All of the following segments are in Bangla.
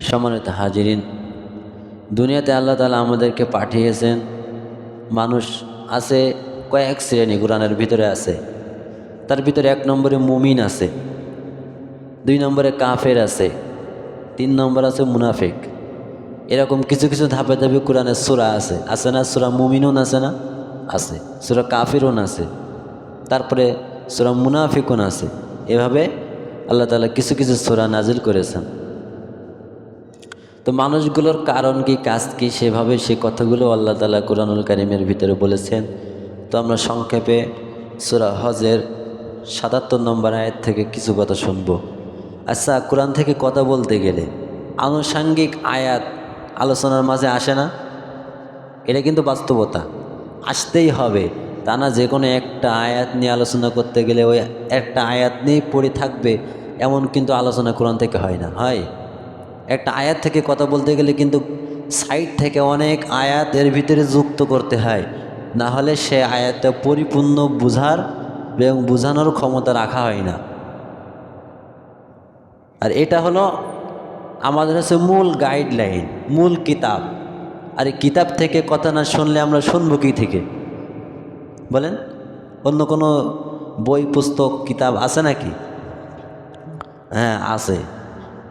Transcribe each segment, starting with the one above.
সম্মানিত হাজিরিন, দুনিয়াতে আল্লাহ তালা আমাদেরকে পাঠিয়েছেন, মানুষ আছে কয়েক শ্রেণি, কোরআনের ভিতরে আছে। তার ভিতরে এক নম্বরে মুমিন আছে, দুই নম্বরে কাফের আছে, তিন নম্বর আছে মুনাফিক। এরকম কিছু কিছু ধাপে ধাপে কোরআনের সুরা আছে। আছে না সুরা মুমিনুন আছে না? আছে। সুরা কাফিরুন আছে। তারপরে সুরা মুনাফিকুন আছে। এভাবে আল্লাহ তালা কিছু কিছু সুরা নাজিল করেছেন। তো মানুষগুলোর কারণ কি, কাজ কি, সেভাবে সে কথাগুলো আল্লাহ তালা কোরআনুল কারিমের ভিতরে বলেছেন। তো আমরা সংক্ষেপে সুরা হজের সাতাত্তর নম্বর আয়াত থেকে কিছু কথা শুনব। আচ্ছা কোরআন থেকে কথা বলতে গেলে আনুষাঙ্গিক আয়াত আলোচনার মাঝে আসে না? এটা কিন্তু বাস্তবতা। আসতেই হবে। তা না যে কোনো একটা আয়াত নিয়ে আলোচনা করতে গেলে ওই একটা আয়াত নিয়েই পড়ে থাকবে, এমন কিন্তু আলোচনা কোরআন থেকে হয় না। হয়? একটা আয়াত থেকে কথা বলতে গেলে কিন্তু সাইড থেকে অনেক আয়াত এর ভিতরে যুক্ত করতে হয়। না হলে সে আয়াতটা পরিপূর্ণ বুঝার এবং বোঝানোর ক্ষমতা রাখা হয় না। আর এটা হলো আমাদের হচ্ছে মূল গাইডলাইন মূল কিতাব। আর এই কিতাব থেকে কথা না শুনলে আমরা শুনব কি থেকে? বলেন, অন্য কোনো বই, পুস্তক, কিতাব আছে নাকি? হ্যাঁ আছে।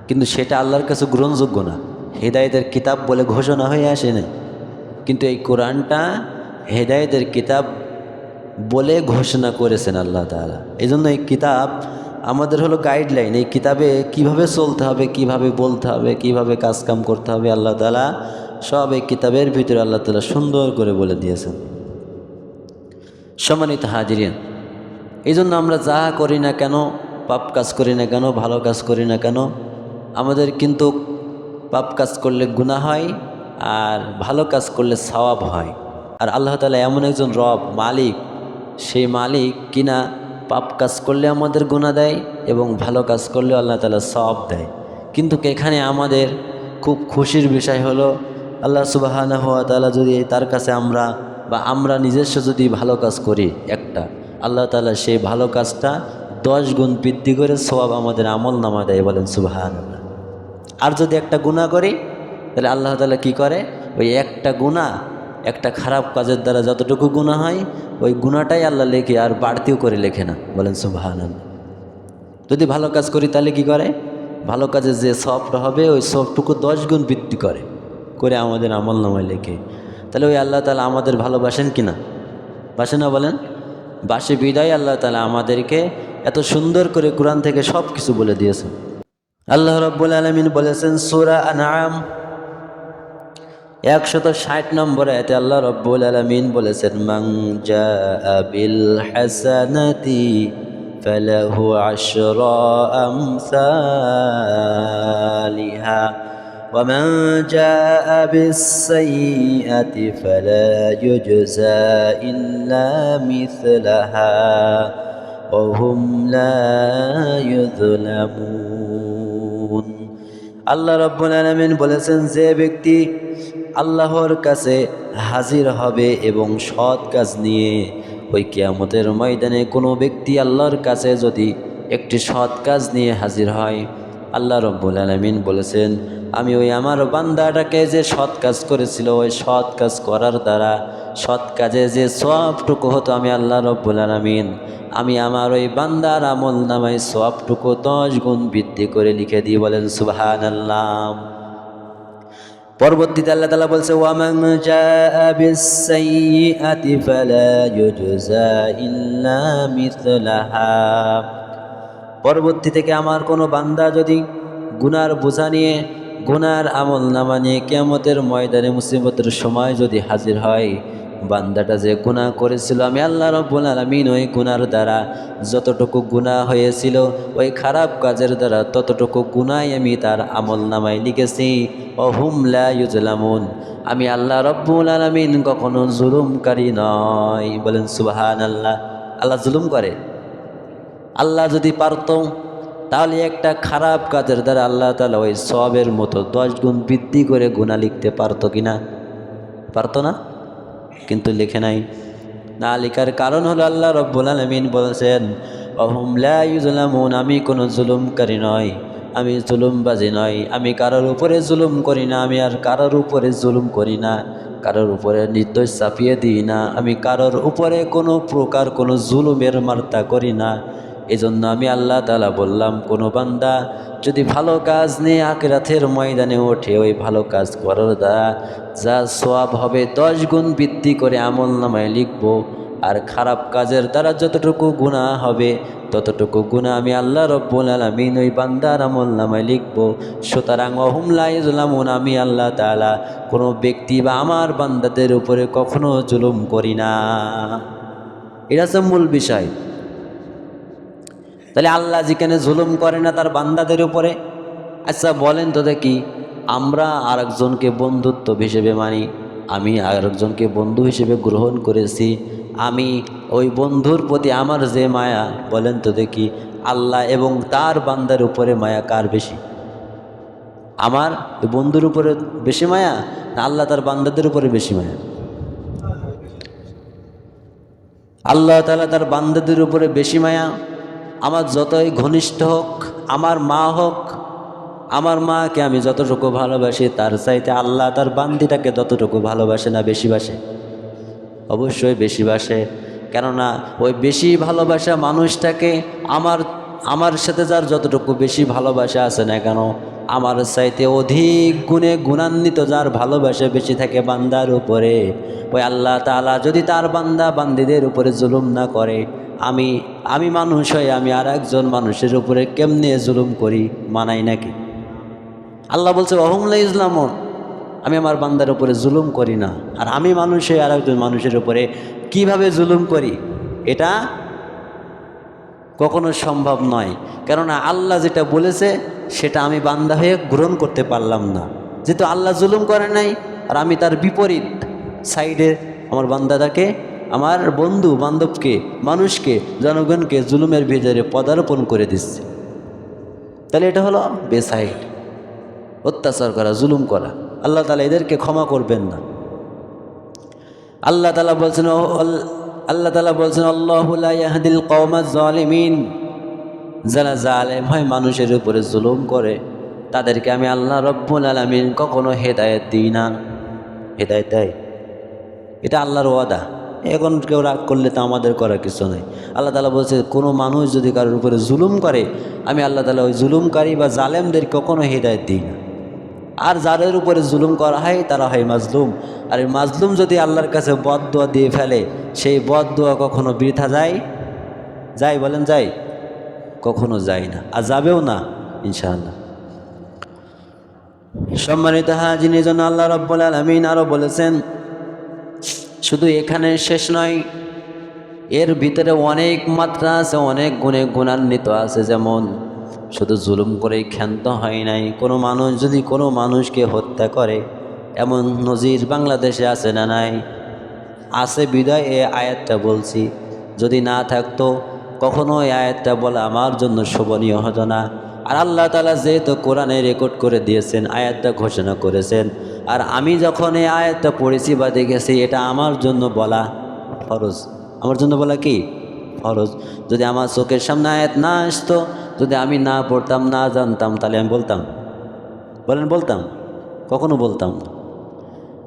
কিন্তু সেটা আল্লাহর কাছে গ্রহণযোগ্য না। হেদায়তের কিতাব বলে ঘোষণা হয়ে আসে না কিন্তু এই কোরআনটা হেদায়তের কিতাব বলে ঘোষণা করেছেন আল্লাহ তালা এই জন্য এই কিতাব আমাদের হলো গাইডলাইন এই কিতাবে কীভাবে চলতে হবে, কীভাবে বলতে হবে, কীভাবে কাজকাম করতে হবে আল্লাহ তালা সব এই কিতাবের ভিতরে আল্লাহ তালা সুন্দর করে বলে দিয়েছেন। সম্মানিত হাজিরিন এই জন্য আমরা যা করি না কেন, পাপ কাজ করি না কেন, ভালো কাজ করি না কেন আমাদের কিন্তু পাপ কাজ করলে গুণা হয় আর ভালো কাজ করলে সওয়াব হয়। আর আল্লাহ তালা এমন একজন রব, মালিক। সেই মালিক কিনা পাপ কাজ করলে আমাদের গুণা দেয় এবং ভালো কাজ করলে আল্লাহ তালা সব দেয়। কিন্তু এখানে আমাদের খুব খুশির বিষয় হলো, আল্লাহ সুবাহ হওয়া তালা যদি তার কাছে আমরা বা আমরা নিজস্ব যদি ভালো কাজ করি একটা, আল্লাহ তালা সেই ভালো কাজটা দশ গুণ বৃদ্ধি করে সব আমাদের আমল নামা দেয় বলেন সুবাহ আর যদি একটা গুণা করি, তাহলে আল্লাহ তালা কি করে? ওই একটা গুণা, একটা খারাপ কাজের দ্বারা যতটুকু গুণা হয়, ওই গুণাটাই আল্লাহ লেখে আর বাড়তিও করে লেখে না। বলেন সুবাহান যদি ভালো কাজ করি, তাহলে কি করে? ভালো কাজে যে সবটা হবে, ওই সবটুকু দশ গুণ বৃদ্ধি করে করে আমাদের আমল নামায় লেখে। তাহলে ওই আল্লাহ তালা আমাদের ভালোবাসেন কি না? বাসে না বলেন? বাসে বিদায় আল্লাহ তালা আমাদেরকে এত সুন্দর করে কোরআন থেকে সব কিছু বলে দিয়েছেন। আল্লাহ রব্বুল আলমিন বলেছেন সুরা আনাম একশত ষাট নম্বরে এতে আল্লাহ রব্বুল আলমিন বলেছেন মাং জা বিল হাসানাতি فله عشر أمثالها ومن جاء بالسيئة فلا يجزى إلا مثلها وهم لا يظلمون আল্লাহ রব্বুল আলমিন বলেছেন, যে ব্যক্তি আল্লাহর কাছে হাজির হবে এবং সৎ কাজ নিয়ে ওই কিয়ামতের ময়দানে কোনো ব্যক্তি আল্লাহর কাছে যদি একটি সৎ কাজ নিয়ে হাজির হয় আল্লাহ রব্বুল আলমিন বলেছেন, আমি ওই আমার বান্দাটাকে যে সৎ কাজ করেছিল, ওই সৎ কাজ করার দ্বারা, সৎ কাজে যে সবটুকু হতো আমি আল্লাহ রব্বুল আলমিন, আমি আমার ওই বান্দার আমল নামায় সবটুকু দশ গুণ বৃদ্ধি করে লিখে দিয়ে বলেন সুবাহান আল্লাহ পরবর্তীতে আল্লাহ তালা বলছে, ওয়ামান জাআ ইল্লা পরবর্তী থেকে আমার কোনো বান্দা যদি গুনার বোঝা নিয়ে গুনার আমল নামা নিয়ে কেয়ামতের ময়দানে মুসিবতের সময় যদি হাজির হয়, বান্দাটা যে গুনাহ করেছিল, আমি আল্লাহ রব্বুল আলমিন ওই গুনার দ্বারা যতটুকু গুনাহ হয়েছিল, ওই খারাপ কাজের দ্বারা ততটুকু গুনাই আমি তার আমল নামায় লিখেছি। অহুমলা ইউজলামুন। আমি আল্লাহ রব্বুল আলমিন কখনো জুলুমকারী নয়। বলেন সুবাহান আল্লাহ আল্লাহ জুলুম করে। আল্লাহ যদি পারত, তাহলে একটা খারাপ কাজের দ্বারা আল্লাহ তালা ওই সবের মতো দশ গুণ বৃদ্ধি করে গুণা লিখতে পারতো কি না পারতো না? কিন্তু লিখে নাই। না লেখার কারণ হলো আল্লাহ রব্বুল আলমিন বলেছেন অহুমলা ইউজলামুন আমি কোনো জুলুমকারী নয় আমি জুলুমবাজি নয় আমি কারোর উপরে জুলুম করি না, আমি আর কারোর উপরে জুলুম করি না, কারোর উপরে নির্দোষ চাপিয়ে দিই না, আমি কারোর উপরে কোনো প্রকার কোনো জুলুমের মার্তা করি না এজন্য আমি আল্লাহ তালা বললাম, কোনো বান্দা যদি ভালো কাজ নিয়ে আকেরাথের ময়দানে ওঠে, ওই ভালো কাজ করার দ্বারা যা সোয়াব হবে দশ গুণ বৃদ্ধি করে আমল নামায় লিখব। আর খারাপ কাজের দ্বারা যতটুকু গুণা হবে, ততটুকু গুণা আমি আল্লাহ রব্বুল আলমিন ওই বান্দার আমল নামায় লিখব। সুতরাং অহুমলাইজুলামুন আমি আল্লাহ তালা কোনো ব্যক্তি বা আমার বান্দাদের উপরে কখনো জুলুম করি না। এটা হচ্ছে মূল বিষয়। তাহলে আল্লাহ যেখানে জুলুম করে না তার বান্দাদের উপরে? আচ্ছা বলেন তো দেখি, আমরা আরেকজনকে বন্ধুত্ব হিসেবে মানি, আমি আরেকজনকে বন্ধু হিসেবে গ্রহণ করেছি, আমি ওই বন্ধুর প্রতি আমার যে মায়া, বলেন তো দেখি, আল্লাহ এবং তার বান্দার উপরে মায়া কার বেশি? আমার বন্ধুর উপরে বেশি মায়া না আল্লাহ তার বান্দাদের উপরে বেশি মায়া? আল্লাহ তালা তার বান্দাদের উপরে বেশি মায়া? আমার যতই ঘনিষ্ঠ হোক, আমার মা হোক, আমার মাকে আমি যতটুকু ভালোবাসি, তার চাইতে আল্লাহ তার বান্দিটাকে ততটুকু ভালোবাসে না, বেশি বাসে? অবশ্যই বেশি বাসে। কেননা ওই বেশি ভালোবাসা মানুষটাকে আমার আমার সাথে যার যতটুকু বেশি ভালোবাসা আছে না কেন, আমার চাইতে অধিক গুণে গুণান্বিত যার ভালোবাসা বেশি থাকে বান্দার উপরে। ওই আল্লাহ তালা যদি তার বান্দা বান্দিদের উপরে জুলুম না করে আমি আমি মানুষ হয়ে আমি আর একজন মানুষের উপরে কেমনে জুলুম করি মানাই নাকি? আল্লাহ বলছে অহমলা ইসলাম আমি আমার বান্দার উপরে জুলুম করি না। আর আমি মানুষে আর একজন মানুষের উপরে কীভাবে জুলুম করি? এটা কখনো সম্ভব নয়। কেননা আল্লাহ যেটা বলেছে, সেটা আমি বান্দা হয়ে গ্রহণ করতে পারলাম না। যেহেতু আল্লাহ জুলুম করে নাই, আর আমি তার বিপরীত সাইডে আমার বান্দাটাকে আমার বন্ধু বান্ধবকে, মানুষকে, জনগণকে জুলুমের ভিতরে পদার্পণ করে দিচ্ছে। তাহলে এটা হলো বেসাইড অত্যাচার করা, জুলুম করা। আল্লাহ তালা এদেরকে ক্ষমা করবেন না। আল্লাহ তালা বলছেন আল্লাহ তালা বলছেন আল্লাহুল কৌমা জালিমিন যারা জালেম হয়, মানুষের উপরে জুলুম করে, তাদেরকে আমি আল্লাহ রব্বুল আলমিন কখনো হেদায়েত দিই না। হেদায়েত দেয়। এটা আল্লাহর ওয়াদা। এখন কেউ রাগ করলে তো আমাদের করার কিছু নেই। আল্লাহ তালা বলছে, কোনো মানুষ যদি কারোর উপরে জুলুম করে, আমি আল্লাহ তালা ওই জুলুমকারী বা জালেমদের কখনো হেদায়ত দিই না। আর যাদের উপরে জুলুম করা হয়, তারা হয় মাজলুম। আর এই মাজলুম যদি আল্লাহর কাছে বদ দোয়া ফেলে, সেই বদ দোয়া কখনো বৃথা যায়? যায় বলেন যায়। কখনো যায় না। আর যাবেও না, ইনশাআল্লাহ। সম্মানিত হাজিনের জন্য আল্লাহ রব্বুল আলমিন আরও বলেছেন শুধু এখানে শেষ নয়, এর ভিতরে অনেক মাত্রা আছে, অনেক গুণে গুণান্বিত আছে। যেমন, শুধু জুলুম করেই ক্ষান্ত হয় নাই, কোনো মানুষ যদি কোনো মানুষকে হত্যা করে, এমন নজির বাংলাদেশে আছে না নাই? আছে বিদায়, এ আয়াতটা বলছি। যদি না থাকতো, কখনো এই আয়াতটা বলা আমার জন্য শোভনীয় হতো না। আর আল্লাহ তালা যেহেতু কোরআনে রেকর্ড করে দিয়েছেন, আয়াতটা ঘোষণা করেছেন আর আমি যখন এই আয়াতটা পড়েছি বা দেখেছি, এটা আমার জন্য বলা ফরজ। আমার জন্য বলা কি? ফরজ। যদি আমার চোখের সামনে আয়াত না আসতো, যদি আমি না পড়তাম, না জানতাম, তাহলে আমি বলতাম। বলেন, বলতাম। কখনো বলতাম না।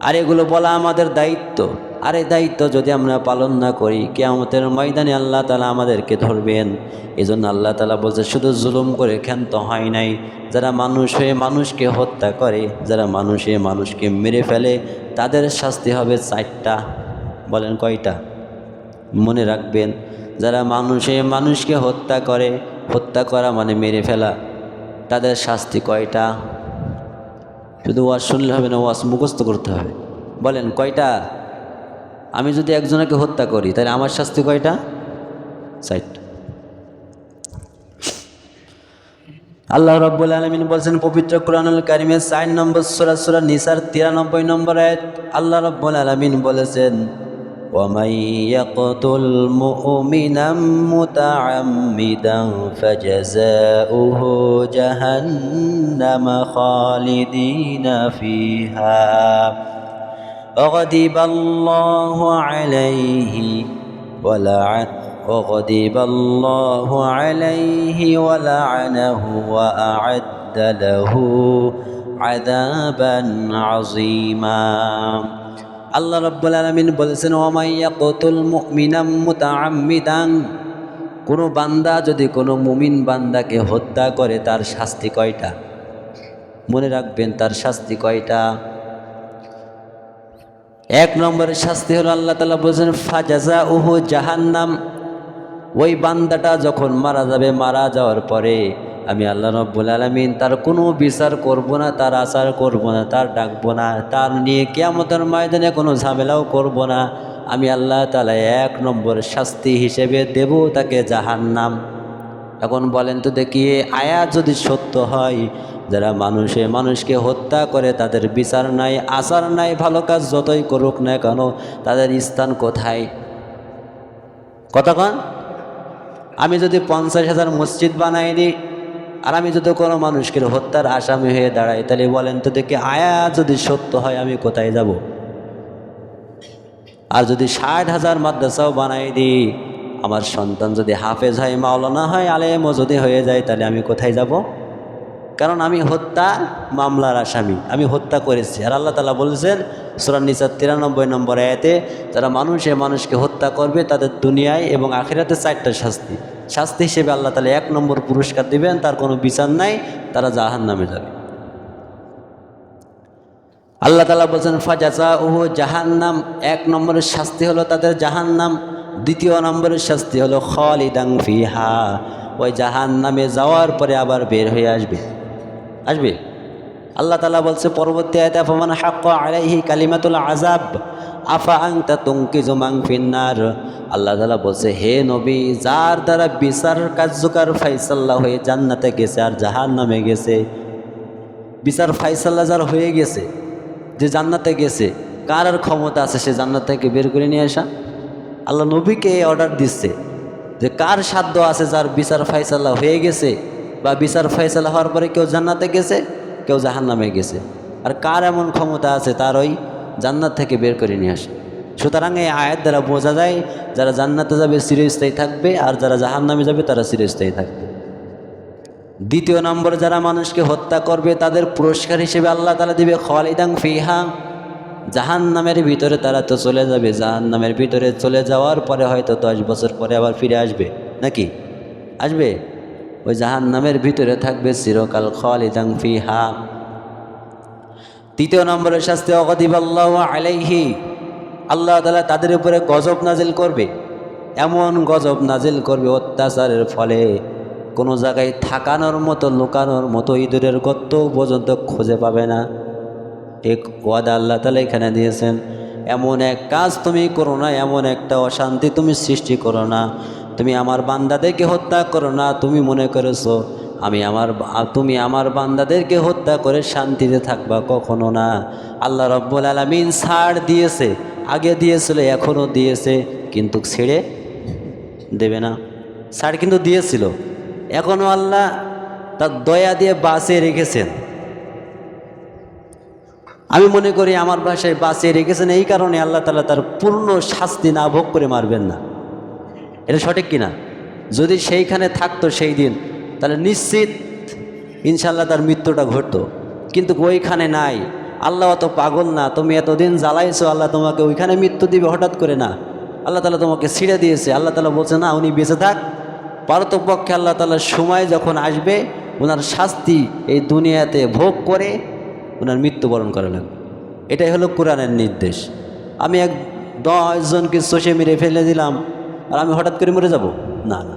আর এগুলো বলা আমাদের দায়িত্ব। আর এই দায়িত্ব যদি আমরা পালন না করি, কেয়ামতের ময়দানে আল্লাহ তালা আমাদেরকে ধরবেন। এই জন্য আল্লাহ তালা বলছে, শুধু জুলুম করে ক্ষান্ত হয় নাই। যারা মানুষ হয়ে মানুষকে হত্যা করে, যারা মানুষে মানুষকে মেরে ফেলে, তাদের শাস্তি হবে চারটা। বলেন কয়টা? মনে রাখবেন, যারা মানুষে মানুষকে হত্যা করে, হত্যা করা মানে মেরে ফেলা, তাদের শাস্তি কয়টা? শুধু ওয়াজ শুনলে হবে না, ওয়াজ মুখস্থ করতে হবে। বলেন, কয়টা? আমি যদি একজনকে হত্যা করি, তাহলে আমার শাস্তি কয়টা? সাইট আল্লাহ রব্বুল আলমিন বলছেন, পবিত্র কোরআনুল কারিমের সাইন নম্বর সুরা সুরা নিসার তিরানব্বই নম্বর আয়াত। আল্লাহ রব্বুল আলমিন বলেছেন ومن يقتل مؤمنا متعمدا فجزاؤه جهنم خالدين فيها. غضب الله عليه ولعن وغضب الله عليه ولعنه وأعد له عذابا عظيما. আল্লাহ রব্বুল আলমিন বলেছেন ওমাইয়া কতুল মুমিনাম মুতাআম্মিদান কোনো বান্দা যদি কোনো মুমিন বান্দাকে হত্যা করে, তার শাস্তি কয়টা? মনে রাখবেন, তার শাস্তি কয়টা? এক নম্বরের শাস্তি হলো, আল্লাহ তালা বলছেন ফাজাজা উহু জাহান্নাম ওই বান্দাটা যখন মারা যাবে, মারা যাওয়ার পরে আমি আল্লাহ রব্বুল আলমিন তার কোনো বিচার করব না, তার আচার করব না, তার ডাকবো না, তার নিয়ে কেয়ামতের ময়দানে কোনো ঝামেলাও করব না। আমি আল্লাহ তালা এক নম্বর শাস্তি হিসেবে দেব তাকে জাহান নাম এখন বলেন তো দেখি আয়া যদি সত্য হয়, যারা মানুষে মানুষকে হত্যা করে, তাদের বিচার নাই, আচার নাই, ভালো কাজ যতই করুক না কেন, তাদের স্থান কোথায়? কতক্ষণ? আমি যদি পঞ্চাশ হাজার মসজিদ বানাই দিই আর আমি যদি কোনো মানুষকে হত্যার আসামি হয়ে দাঁড়াই, তাহলে বলেন তো দেখি আয়া যদি সত্য হয়, আমি কোথায় যাব? আর যদি ষাট হাজার মাদ্রাসাও বানাই দিই, আমার সন্তান যদি হাফেজ হয়, মাওলানা হয়, আলেমও যদি হয়ে যায়, তাহলে আমি কোথায় যাব? কারণ আমি হত্যা মামলার আসামি, আমি হত্যা করেছি। আর আল্লাহ তালা বলছেন সুরান নিসার তিরানব্বই নম্বর আয়াতে, যারা মানুষে মানুষকে হত্যা করবে তাদের দুনিয়ায় এবং আখিরাতে চারটা শাস্তি। শাস্তি হিসেবে আল্লাহ তালা এক নম্বর পুরস্কার দিবেন, তার কোনো বিচার নাই, তারা জাহান নামে যাবে। আল্লাহ তালা বলছেন ফাজাজা ওহু জাহান্নাম, এক নম্বরের শাস্তি হলো তাদের জাহান্নাম, দ্বিতীয় নম্বরের শাস্তি হলো খলিদাং ফিহা, ওই জাহান নামে যাওয়ার পরে আবার বের হয়ে আসবে। আসবে? আল্লাহ তালা বলছে, পরবর্তী আয়তে, আফমান হাক্ক আলাইহি কালিমাতুল আজাব আফা আংতা তুঙ্কি জুমাং ফিন্নার? আল্লাহ তালা বলছে, হে নবী, যার দ্বারা বিচার কার্যকর ফাইসাল্লাহ হয়ে জান্নাতে গেছে আর জাহান নামে গেছে, বিচার ফাইসাল্লাহ যার হয়ে গেছে, যে জান্নাতে গেছে, কার আর ক্ষমতা আছে সে জান্নাত থেকে বের করে নিয়ে আসা? আল্লাহ নবীকে অর্ডার দিচ্ছে যে, কার সাধ্য আছে যার বিচার ফাইসাল্লাহ হয়ে গেছে বা বিচার ফাইসাল্লাহ হওয়ার পরে কেউ জান্নাতে গেছে, কেউ জাহান নামে গেছে। আর কার এমন ক্ষমতা আছে তার ওই জান্নাত থেকে বের করে নিয়ে আসে। সুতরাং এই আয়ের দ্বারা বোঝা যায়, যারা জান্নাতে যাবে চিরস্থায়ী থাকবে, আর যারা জাহান নামে যাবে তারা চিরস্থায়ী থাকবে। দ্বিতীয় নম্বর, যারা মানুষকে হত্যা করবে, তাদের পুরস্কার হিসেবে আল্লাহ তালা দিবে খালিদাং ফিহা। জাহান নামের ভিতরে তারা তো চলে যাবে জাহান নামের ভিতরে চলে যাওয়ার পরে হয়তো দশ বছর পরে আবার ফিরে আসবে। নাকি? আসবে? ওই জাহান নামের ভিতরে থাকবে চিরকাল খালিদাং ফিহা। তৃতীয় নম্বরের শাস্তি অগদিব আল্লাহ আলাইহি। আল্লাহ তালা তাদের উপরে গজব নাজিল করবে। এমন গজব নাজিল করবে অত্যাচারের ফলে। কোনো জায়গায় থাকানোর মতো, লুকানোর মতো ইঁদুরের গত্ত পর্যন্ত খুঁজে পাবে না। এক ওয়াদা আল্লাহ তালা এখানে দিয়েছেন, এমন এক কাজ তুমি করো না, এমন একটা অশান্তি তুমি সৃষ্টি করো না। তুমি আমার বান্দাদেরকে হত্যা করো না, তুমি মনে করেছ, আমি আমার তুমি আমার বান্দাদেরকে হত্যা করে শান্তিতে থাকবা কখনো না। আল্লাহ রব্বুল আলমিন ছাড় দিয়েছে, আগে দিয়েছিল, এখনও দিয়েছে, কিন্তু ছেড়ে দেবে না। ছাড় কিন্তু দিয়েছিল। এখনও আল্লাহ তার দয়া দিয়ে বাঁচিয়ে রেখেছেন। আমি মনে করি আমার ভাষায় বাঁচিয়ে রেখেছেন, এই কারণে আল্লাহ তালা তার পূর্ণ শাস্তি না ভোগ করে মারবেন না। এটা সঠিক কিনা? যদি সেইখানে থাকতো সেই দিন, তাহলে নিশ্চিত ইনশাল্লাহ তার মৃত্যুটা ঘটতো। কিন্তু ওইখানে নাই। আল্লাহ অত পাগল না। তুমি এতদিন জ্বালাইছো, আল্লাহ তোমাকে ওইখানে মৃত্যু দিবে হঠাৎ করে না। আল্লাহ তালা তোমাকে ছিঁড়ে দিয়েছে। আল্লাহ তালা বলছে, না, উনি বেঁচে থাক। পারতপক্ষে আল্লাহ তালার সময় যখন আসবে ওনার শাস্তি এই দুনিয়াতে ভোগ করে ওনার মৃত্যুবরণ করে লাগবে। এটাই হলো কোরআনের নির্দেশ। আমি এক দশজনকে শোষে মেরে ফেলে দিলাম। আর আমি হঠাৎ করে মরে যাব? না না।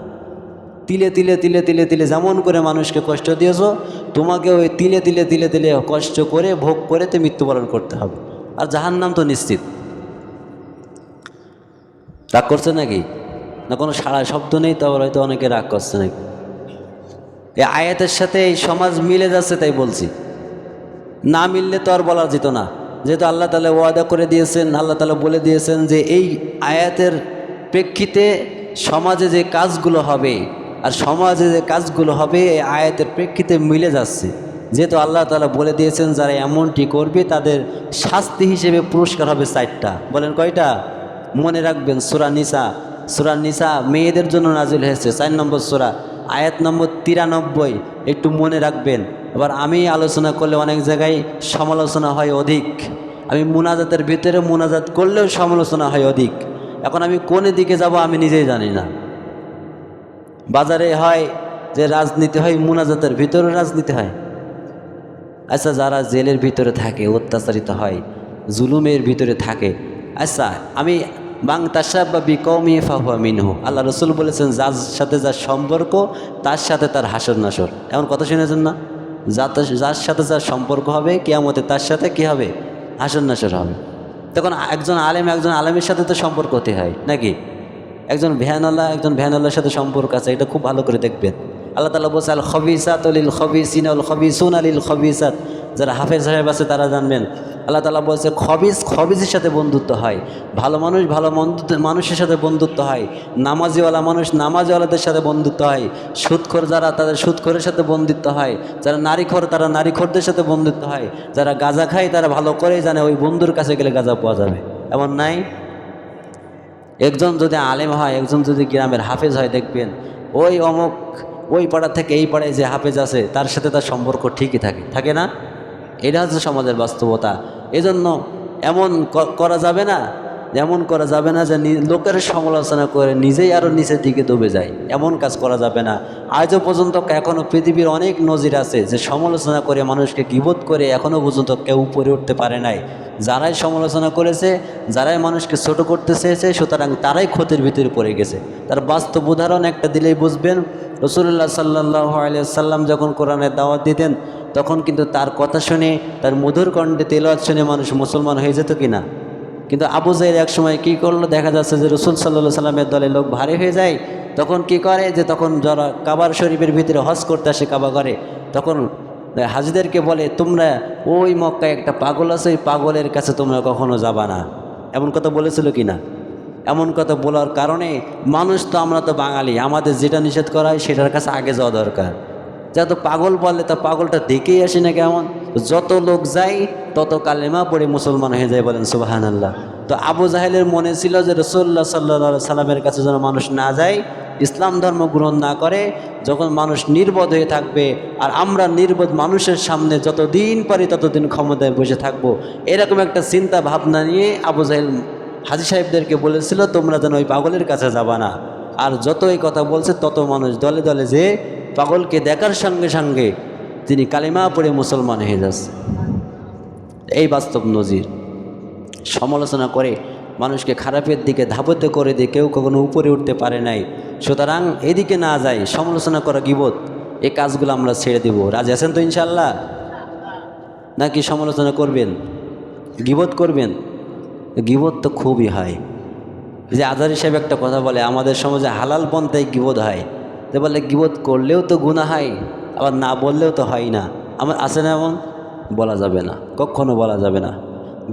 তিলে তিলে তিলে তিলে তিলে যেমন করে মানুষকে কষ্ট দিয়েছ তোমাকে ওই তিলে তিলে তিলে তিলে কষ্ট করে, ভোগ করে তো মৃত্যুবরণ করতে হবে। আর জাহান নাম তো নিশ্চিত। রাগ করছে নাকি? না কোনো সারা শব্দ নেই তো হয়তো অনেকে রাগ করছে নাকি? এই আয়াতের সাথে এই সমাজ মিলে যাচ্ছে তাই বলছি। না মিললে তো আর বলা যেত না। যেহেতু আল্লাহ তালা ওয়াদা করে দিয়েছেন, আল্লাহ তালা বলে দিয়েছেন যে এই আয়াতের প্রেক্ষিতে সমাজে যে কাজগুলো হবে আর সমাজে যে কাজগুলো হবে, এই আয়াতের প্রেক্ষিতে মিলে যাচ্ছে। যেহেতু আল্লাহ তালা বলে দিয়েছেন, যারা এমনটি করবে, তাদের শাস্তি হিসেবে পুরস্কার হবে চারটা বলেন কয়টা? মনে রাখবেন, সুরা নিসা। সুরা নিসা মেয়েদের জন্য নাজিল হয়েছে। চার নম্বর সুরা। আয়াত নম্বর তিরানব্বই। একটু মনে রাখবেন। আবার আমি আলোচনা করলে অনেক জায়গায় সমালোচনা হয় অধিক। আমি মুনাজাতের ভিতরে মোনাজাত করলেও সমালোচনা হয় অধিক। এখন আমি কোন দিকে যাব আমি নিজেই জানি না। বাজারে হয় যে রাজনীতি হয়, মুনাজাতের ভিতরে রাজনীতি হয়। আচ্ছা যারা জেলের ভিতরে থাকে, অত্যাচারিত হয়, জুলুমের ভিতরে থাকে আচ্ছা আমি বাং তাসাব বা বিকৌমি ফাহুয়া মিনহু। আল্লাহ রসুল বলেছেন, যার সাথে যার সম্পর্ক, তার সাথে তার হাসর নাসর। এমন কথা শুনেছেন না? যার সাথে যার সম্পর্ক হবে, কেয়ামতে তার সাথে কি হবে? হাসর নাসর হবে। তখন একজন আলেম, একজন আলেমের সাথে তো সম্পর্ক হতে হয়, নাকি? একজন ভ্যানওয়ালা, একজন ভ্যানওয়ালার সাথে সম্পর্ক আছে, এটা খুব ভালো করে দেখবেন। আল্লাহ তালা বলছে আল খবিসাত অলিল খবিসিন অল খবিসুন আলিল খবিসাত যারা হাফেজ সাহেব আছে তারা জানবেন। আল্লাহ তালা বলছে, খবিজ খবিজের সাথে বন্ধুত্ব হয়। ভালো মানুষ ভালো মানুষের সাথে বন্ধুত্ব হয়। নামাজিওয়ালা মানুষ নামাজিওয়ালাদের সাথে বন্ধুত্ব হয়। সুদখোর যারা, তাদের সুদখোরের সাথে বন্ধুত্ব হয়। যারা নারীখোর, তারা নারীখোরদের সাথে বন্ধুত্ব হয়। যারা গাঁজা খায়, তারা ভালো করেই জানে ওই বন্ধুর কাছে গেলে গাঁজা পাওয়া যাবে। এমন নাই? একজন যদি আলেম হয়, একজন যদি গ্রামের হাফেজ হয়, দেখবেন ওই অমুক ওই পাড়া থেকে এই পাড়ায় যে হাফেজ আছে, তার সাথে তার সম্পর্ক ঠিকই থাকে। থাকে না? এটা হচ্ছে সমাজের বাস্তবতা। এজন্য এমন করা যাবে না এমন করা যাবে না যে লোকের সমালোচনা করে নিজেই আরও নিচের দিকে ডুবে যায়। এমন কাজ করা যাবে না। আজও পর্যন্ত এখনও পৃথিবীর অনেক নজির আছে যে সমালোচনা করে মানুষকে গিবোধ করে এখনও পর্যন্ত কেউ উপরে উঠতে পারে নাই। যারাই সমালোচনা করেছে, যারাই মানুষকে ছোট করতে চেয়েছে, সুতরাং তারাই ক্ষতির ভিতরে পড়ে গেছে। তার বাস্তব উদাহরণ একটা দিলেই বুঝবেন রসুল্লাহ সাল্লাহ সাল্লাম যখন কোরআনের দাওয়াত দিতেন, তখন কিন্তু তার কথা শুনে, তার মধুর কণ্ঠে তেলাওয়াত শুনে মানুষ মুসলমান হয়ে যেত কি না কিন্তু আবু জাইর এক সময় কী করল? দেখা যাচ্ছে যে রসুল সাল্লাহ সাল্লামের দলে লোক ভারী হয়ে যায়। তখন কি করে? যে তখন যারা কাবার শরীফের ভিতরে হজ করতে আসে কাবা করে তখন হাজিদেরকে বলে, তোমরা ওই মক্কায় একটা পাগল আছে ওই পাগলের কাছে তোমরা কখনো যাবা না। এমন কথা বলেছিল কি না? এমন কথা বলার কারণে মানুষ তো আমরা তো বাঙালি, আমাদের যেটা নিষেধ করা হয় সেটার কাছে আগে যাওয়া দরকার। যত পাগল বলে, তা পাগলটা দেখেই আসে না কেমন? যত লোক যায়, তত কালেমা পড়ে মুসলমান হয়ে যায় বলেন সুবাহান আল্লাহ তো আবু জাহেলের মনে ছিল যে রসল্লা সাল্লা সাল্লামের কাছে যেন মানুষ না যায়, ইসলাম ধর্ম গ্রহণ না করে, যখন মানুষ নির্বোধ হয়ে থাকবে, আর আমরা নির্বোধ মানুষের সামনে যতদিন পারি ততদিন ক্ষমতায় বসে থাকব, এরকম একটা চিন্তা ভাবনা নিয়ে আবু জাহেল হাজি সাহেবদেরকে বলেছিল, তোমরা যেন ওই পাগলের কাছে যাবা না। আর যত এই কথা বলছে, তত মানুষ দলে দলে যে পাগলকে দেখার সঙ্গে সঙ্গে তিনি কালিমা পড়ে মুসলমান হয়ে যাচ্ছে। এই বাস্তব নজির। সমালোচনা করে মানুষকে খারাপের দিকে ধাপতে করে দিয়ে কেউ কখনো উপরে উঠতে পারে নাই। সুতরাং এদিকে না যায় সমালোচনা করা গিবত। এই কাজগুলো আমরা ছেড়ে দিব। রাজি আছেন তো ইনশাল্লাহ নাকি সমালোচনা করবেন? গিবত করবেন? গিবত তো খুবই হয়। যে আধার হিসাবে একটা কথা বলে, আমাদের সমাজে হালাল পন্থায় গিবোধ হয়। তো বলে গিবোধ করলেও তো গুণা হয়। আবার না বললেও তো হয় না। আমার আছে না এমন? বলা যাবে না। কখনো বলা যাবে না।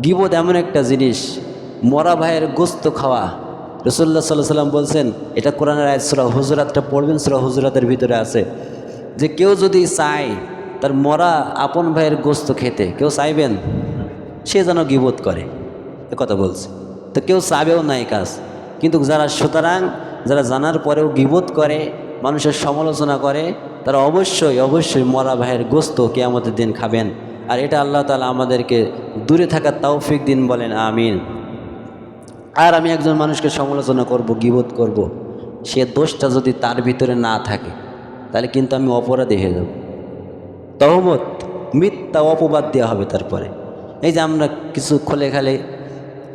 গিবোধ এমন একটা জিনিস, মরা ভাইয়ের গোস্ত খাওয়া। রসুল্লাহ সাল্লাহ সাল্লাম বলছেন, এটা কোরআনের আয় সুরা হুজরাতটা পড়বেন, সুরা হুজরাতের ভিতরে আছে। যে কেউ যদি চায় তার মরা আপন ভাইয়ের গোস্ত খেতে, কেউ চাইবেন? সে যেন গিবোধ করে। এ কথা বলছে। তো কেউ চাবেও না এই কাজ। কিন্তু যারা সুতরাং, যারা জানার পরেও গিবোধ করে, মানুষের সমালোচনা করে তারা অবশ্যই অবশ্যই মরা ভাইয়ের গোস্ত কে আমাদের দিন খাবেন। আর এটা আল্লাহ তালা আমাদেরকে দূরে থাকার তৌফিক দিন বলেন, আমিন। আর আমি একজন মানুষকে সমালোচনা করব, গিবোধ করব। সে দোষটা যদি তার ভিতরে না থাকে, তাহলে কিন্তু আমি অপরাধী হয়ে যাব। তহমত, মিথ্যা অপবাদ দেওয়া হবে তারপরে। এই যে আমরা কিছু খোলে খালে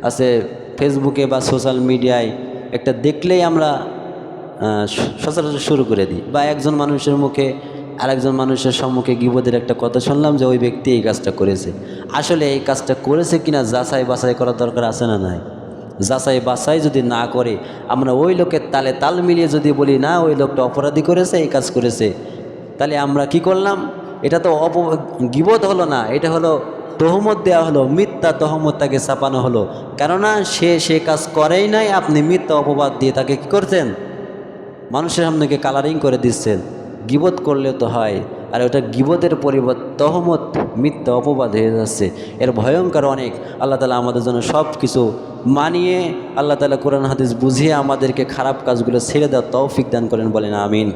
আছে ফেসবুকে বা সোশ্যাল মিডিয়ায় একটা দেখলেই আমরা সচরাচর শুরু করে দিই। বা একজন মানুষের মুখে আরেকজন মানুষের সম্মুখে গিবদের একটা কথা শুনলাম যে ওই ব্যক্তি এই কাজটা করেছে। আসলে এই কাজটা করেছে কিনা যাচাই বাছাই করার দরকার আছে না নাই? যাচাই বাছাই যদি না করে, আমরা ওই লোকের তালে তাল মিলিয়ে যদি বলি, না, ওই লোকটা অপরাধী করেছে, এই কাজ করেছে। তাহলে আমরা কি করলাম? এটা তো অপ গিবত হলো না, এটা হলো তহমত দেওয়া হলো, মিথ্যা তহমত তাকে চাপানো হলো। কেননা সে সে কাজ করেই নাই, আপনি মিথ্যা অপবাদ দিয়ে তাকে কি করছেন? মানুষের সামনে কালারিং করে দিচ্ছেন গিবত করলে তো হয়, আর ওটা গিবতের পরিবর্তে তহমত, মিথ্যা অপবাদ হয়ে যাচ্ছে। এর ভয়ঙ্কর অনেক। আল্লাহ তালা আমাদের জন্য সব কিছু মানিয়ে, আল্লাহ তালা কোরআন, হাদিস বুঝিয়ে আমাদেরকে খারাপ কাজগুলো ছেড়ে দেওয়ার তৌফিক দান করেন বলেন, আমিন।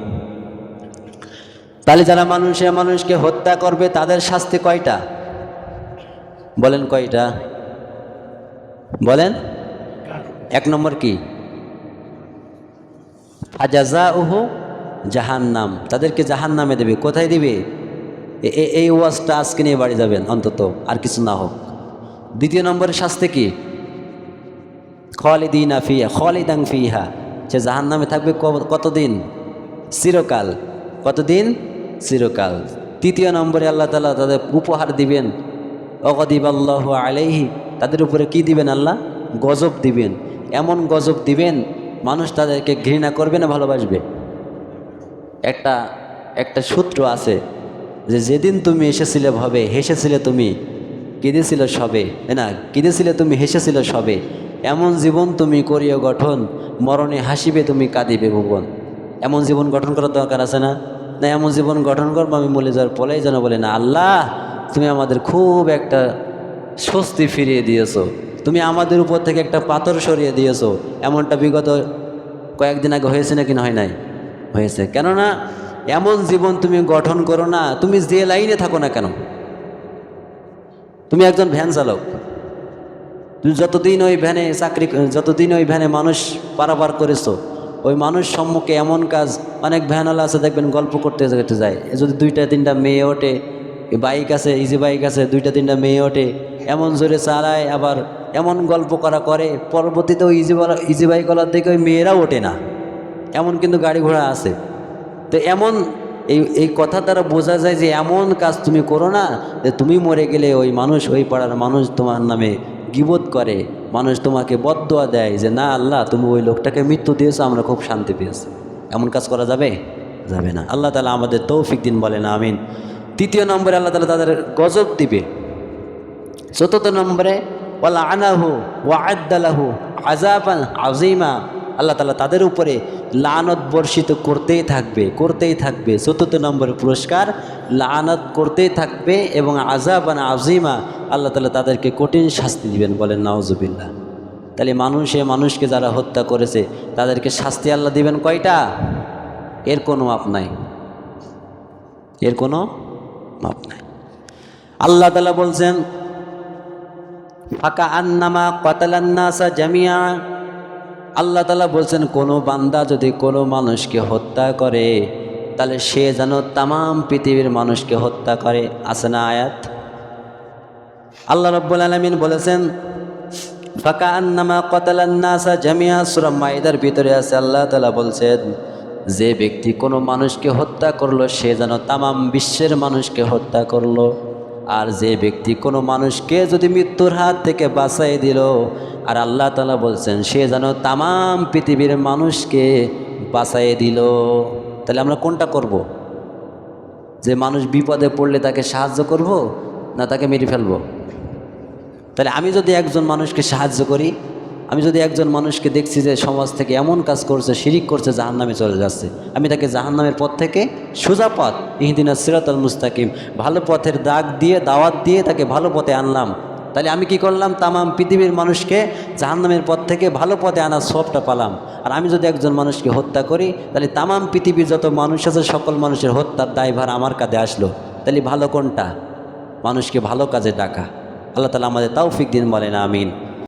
তাহলে যারা মানুষে মানুষকে হত্যা করবে, তাদের শাস্তি কয়টা? বলেন কয়টা? বলেন? এক নম্বর কি? আজাজা উহু জাহান্নাম। তাদেরকে জাহান্নামে দেবে। কোথায় দিবে? এই ওয়াজটা আজকে নিয়ে বাড়ি যাবেন অন্তত, আর কিছু না হোক। দ্বিতীয় নম্বরের শাস্তি কি? খলিদিন ফিহা খলিদাং ফিহা। সে জাহান্নামে থাকবে কতদিন? চিরকাল। কতদিন? চিরকাল। তৃতীয় নম্বরে আল্লাহ তালা তাদের উপহার দিবেন। অগদিব আল্লাহ আলাইহি, তাদের উপরে কি দিবেন আল্লাহ? গজব দিবেন। এমন গজব দিবেন মানুষ তাদেরকে ঘৃণা করবে না ভালোবাসবে? একটা একটা সূত্র আছে যে যেদিন তুমি এসেছিলে ভাবে, হেসেছিলে তুমি, কেঁদেছিলে সবে না? কেঁদেছিলে তুমি, হেসেছিলে সবে। এমন জীবন তুমি করিও গঠন, মরণে হাসিবে তুমি কাঁদিবে ভুবন। এমন জীবন গঠন করার দরকার আছে না? না, এমন জীবন গঠন করব আমি মলে যাওয়ার পরেই যেন বলে, না, আল্লাহ, তুমি আমাদের খুব একটা স্বস্তি ফিরিয়ে দিয়েছ। তুমি আমাদের উপর থেকে একটা পাথর সরিয়ে দিয়েছ। এমনটা বিগত কয়েকদিন আগে হয়েছে নাকি না হয় নাই? হয়েছে। কেননা, এমন জীবন তুমি গঠন করো না, তুমি যে লাইনে থাকো না কেন? তুমি একজন ভ্যান চালক। তুমি যতদিন ওই ভ্যানে চাকরি যতদিন ওই ভ্যানে মানুষ পারাপার করেছ, ওই মানুষ সম্মুখে এমন কাজ, অনেক ভ্যানওয়ালা আছে, দেখবেন গল্প করতে করতে যায়। যদি দুইটা, তিনটা মেয়ে ওঠে বাইক আছে ইজি বাইক আছে, দুইটা তিনটা মেয়ে ওঠে, এমন জোরে চালায়, আবার এমন গল্প করা করে পরবর্তীতে ওই ইজি ইজি বাইকওয়ালার দিকে ওই মেয়েরাও ওঠে না। এমন কিন্তু গাড়ি ঘোড়া আছে। তো এমন এই এই কথা দ্বারা বোঝা যায় যে এমন কাজ তুমি করো না, যে তুমি মরে গেলে ওই মানুষ ওই পাড়ার মানুষ তোমার নামে গিবোধ করে, মানুষ তোমাকে বদদোয়া দেয় যে, না আল্লাহ, তুমি ওই লোকটাকে মৃত্যু দিয়েছ, আমরা খুব শান্তি পেয়েছি। এমন কাজ করা যাবে? যাবে না। আল্লাহ তালা আমাদের তৌফিক দিন বলে না আমিন। তৃতীয় নম্বরে আল্লাহ তালা তাদের গজব দিবে। চতুর্থ নম্বরে ওয়ালা আনাহু ওয়া আদালাহু আজাবান আজিমা আল্লাহ তালা তাদের উপরে লানত বর্ষিত করতেই থাকবে করতেই থাকবে। চতুর্থ নম্বরের পুরস্কার, লানত করতেই থাকবে এবং আজাবান আজিমা আল্লাহ তালা তাদেরকে কঠিন শাস্তি দিবেন বলেন নওয়াজুবিল্লাহ তাহলে মানুষে মানুষকে যারা হত্যা করেছে, তাদেরকে শাস্তি আল্লাহ দিবেন কয়টা? এর কোনো মাপ নাই। এর কোনো মাপ নাই। আল্লাহ তালা বলছেন, ফাঁকা আন্নামা কতালান্নাসা জামিয়া আল্লাহ তালা বলছেন, কোনো বান্দা যদি কোনো মানুষকে হত্যা করে, তাহলে সে যেন তামাম পৃথিবীর মানুষকে হত্যা করে। আছে না আয়াত? আল্লাহ রব্বুল আলমিন বলেছেন, ফাঁকা আন্নামা কতালান্নাসা জামিয়া সুরাম মাইদার ভিতরে আছে, আল্লাহ তালা বলছেন যে ব্যক্তি কোনো মানুষকে হত্যা করল, সে যেন তামাম বিশ্বের মানুষকে হত্যা করল। আর যে ব্যক্তি কোনো মানুষকে যদি মৃত্যুর হাত থেকে বাঁচাই দিল, আর আল্লাহ তালা বলছেন, সে যেন তামাম পৃথিবীর মানুষকে বাঁচাই দিল। তাহলে আমরা কোনটা করব। যে মানুষ বিপদে পড়লে তাকে সাহায্য করব, না তাকে মেরে ফেলব? তাহলে আমি যদি একজন মানুষকে সাহায্য করি আমি যদি একজন মানুষকে দেখছি যে সমাজ থেকে এমন কাজ করছে, শিরিক করছে, জাহান্নামে চলে যাচ্ছে, আমি তাকে জাহান্নামের পথ থেকে সোজা পথ, ইহদিনা সিরাতাল মুস্তাকিম, ভালো পথের দাগ দিয়ে, দাওয়াত দিয়ে তাকে ভালো পথে আনলাম। তাহলে আমি কি করলাম? তামাম পৃথিবীর মানুষকে জাহান্নামের পথ থেকে ভালো পথে আনার সবটা পালাম। আর আমি যদি একজন মানুষকে হত্যা করি, তাহলে তামাম পৃথিবীর যত মানুষ আছে, সকল মানুষের হত্যার দায়ভার আমার কাঁধে আসলো। তাহলে ভালো কোনটা? মানুষকে ভালো কাজে ডাকা। আল্লাহ তালা আমাদের তৌফিক দিন বলেন, আমিন।